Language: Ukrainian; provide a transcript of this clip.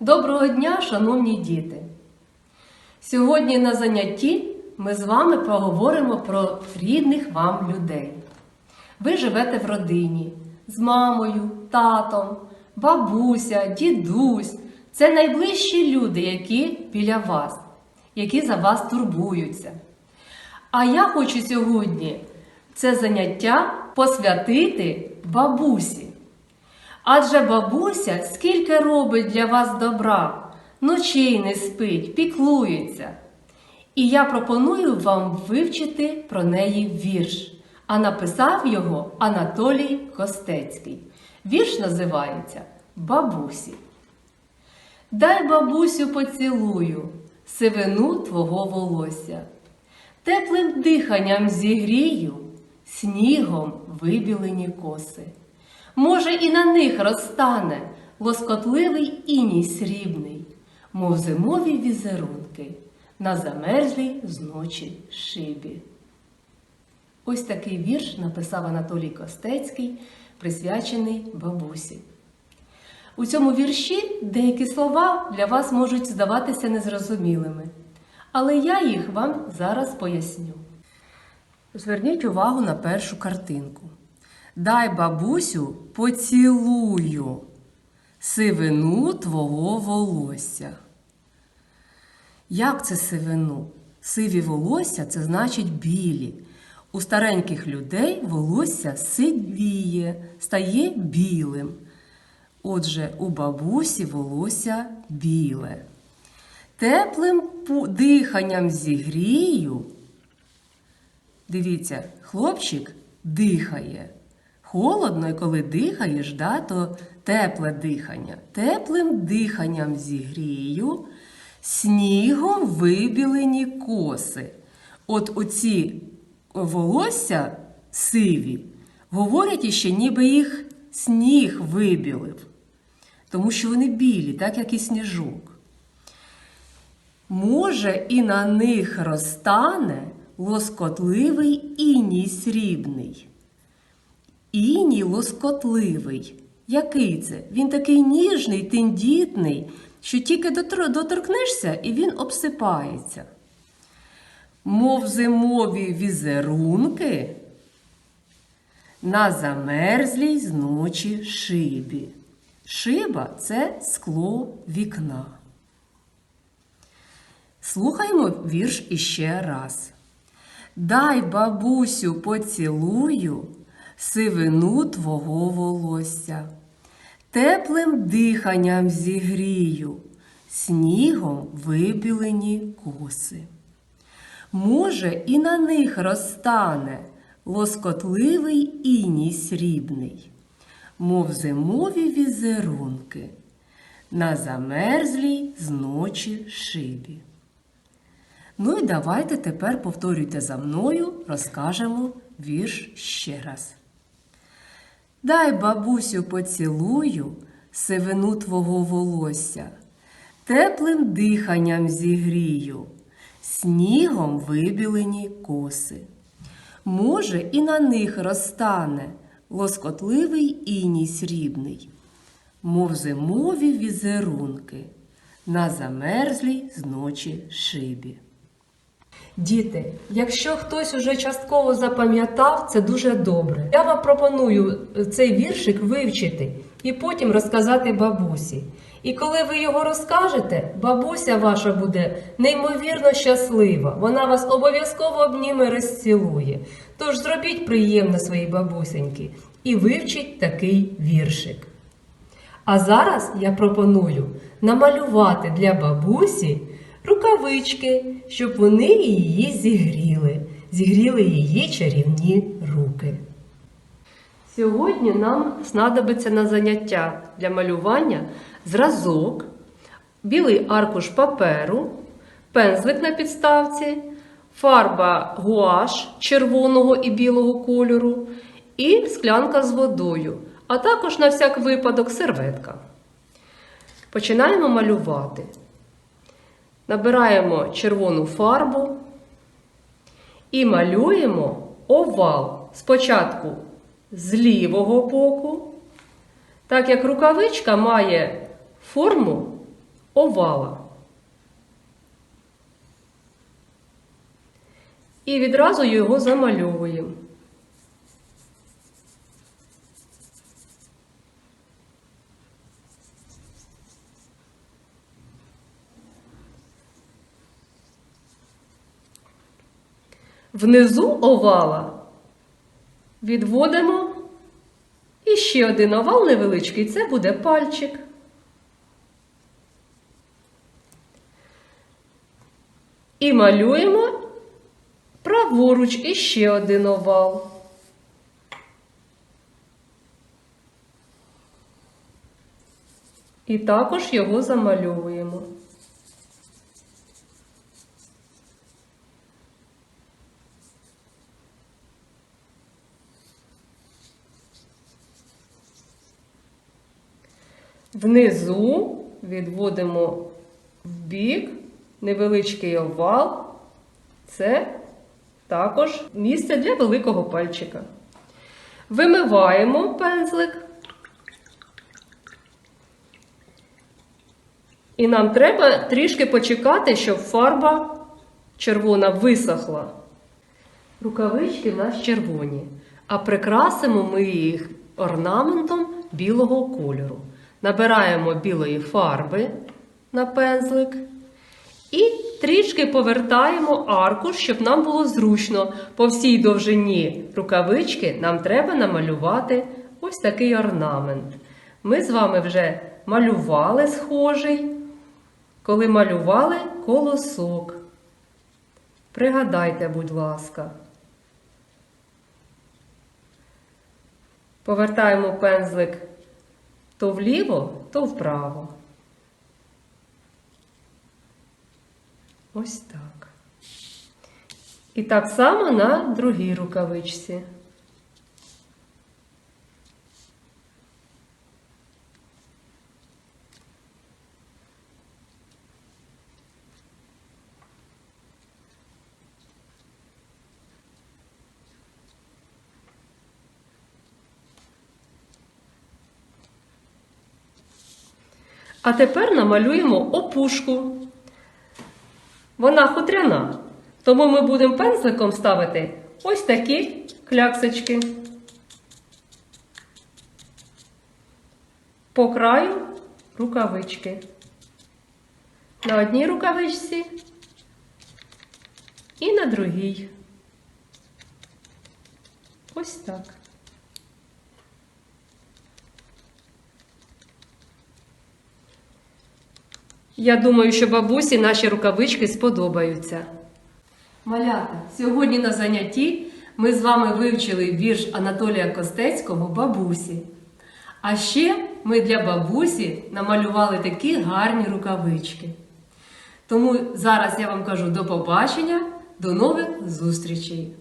Доброго дня, шановні діти! Сьогодні на занятті ми з вами поговоримо про рідних вам людей. Ви живете в родині з мамою, татом, бабуся, дідусь. Це найближчі люди, які біля вас, які за вас турбуються. А я хочу сьогодні це заняття посвятити бабусі. Адже бабуся скільки робить для вас добра, ночей не спить, піклується. І я пропоную вам вивчити про неї вірш, а написав його Анатолій Костецький. Вірш називається Бабусі. Дай бабусю поцілую, сивину твого волосся, теплим диханням зігрію, снігом вибілені коси. Може, і на них розтане лоскотливий іній срібний, мов зимові візерунки на замерзлій зночі шибі. Ось такий вірш написав Анатолій Костецький, присвячений бабусі. У цьому вірші деякі слова для вас можуть здаватися незрозумілими, але я їх вам зараз поясню. Зверніть увагу на першу картинку. Дай бабусю поцілую сивину твого волосся. Як це сивину? Сиві волосся це значить білі. У стареньких людей волосся сивіє, стає білим. Отже, у бабусі волосся біле. Теплим диханням зігрію. Дивіться, хлопчик дихає. Холодно, і коли дихаєш, да, то тепле дихання. Теплим диханням зігрію, снігом вибілені коси. От оці волосся сиві, говорять іще, ніби їх сніг вибілив, тому що вони білі, так як і сніжок. Може, і на них розтане лоскотливий іній срібний. Іній лоскотливий. Який це? Він такий ніжний, тендітний, що тільки доторкнешся і він обсипається. Мов зимові візерунки на замерзлій зночі шибі. Шиба це скло вікна. Слухаймо вірш іще раз. Дай бабусю поцілую сивину твого волосся, теплим диханням зігрію, снігом вибілені коси. Може, і на них розтане лоскотливий іній срібний, мов зимові візерунки на замерзлій зночі шибі. Ну і давайте тепер повторюйте за мною, розкажемо вірш ще раз. Дай бабусю поцілую сивину твого волосся, теплим диханням зігрію, снігом вибілені коси. Може, і на них розтане лоскотливий іній срібний, мов зимові візерунки на замерзлій зночі шибі. Діти, якщо хтось уже частково запам'ятав, це дуже добре. Я вам пропоную цей віршик вивчити і потім розказати бабусі. І коли ви його розкажете, бабуся ваша буде неймовірно щаслива. Вона вас обов'язково обніме розцілує. Тож зробіть приємно своїй бабусеньки і вивчіть такий віршик. А зараз я пропоную намалювати для бабусі рукавички, щоб вони її зігріли, зігріли її чарівні руки. Сьогодні нам знадобиться на заняття для малювання зразок, білий аркуш паперу, пензлик на підставці, фарба гуаш червоного і білого кольору і склянка з водою, а також на всяк випадок серветка. Починаємо малювати. Набираємо червону фарбу і малюємо овал спочатку з лівого боку, так як рукавичка має форму овала. І відразу його замальовуємо. Внизу овала відводимо і ще один овал невеличкий це буде пальчик. І малюємо праворуч іще один овал. І також його замальовуємо. Внизу відводимо в бік невеличкий овал. Це також місце для великого пальчика. Вимиваємо пензлик. І нам треба трішки почекати, щоб фарба червона висохла. Рукавички в нас червоні, а прикрасимо ми їх орнаментом білого кольору. Набираємо білої фарби на пензлик і трішки повертаємо аркуш, щоб нам було зручно. По всій довжині рукавички нам треба намалювати ось такий орнамент. Ми з вами вже малювали схожий, коли малювали колосок. Пригадайте, будь ласка. Повертаємо пензлик то вліво, то вправо. Ось так. І так само на другій рукавичці. А тепер намалюємо опушку. Вона хутряна, тому ми будемо пензликом ставити ось такі кляксочки. По краю рукавички. На одній рукавичці і на другій. Ось так. Я думаю, що бабусі наші рукавички сподобаються. Малята, сьогодні на занятті ми з вами вивчили вірш Анатолія Костецького Бабусі. А ще ми для бабусі намалювали такі гарні рукавички. Тому зараз я вам кажу до побачення, до нових зустрічей!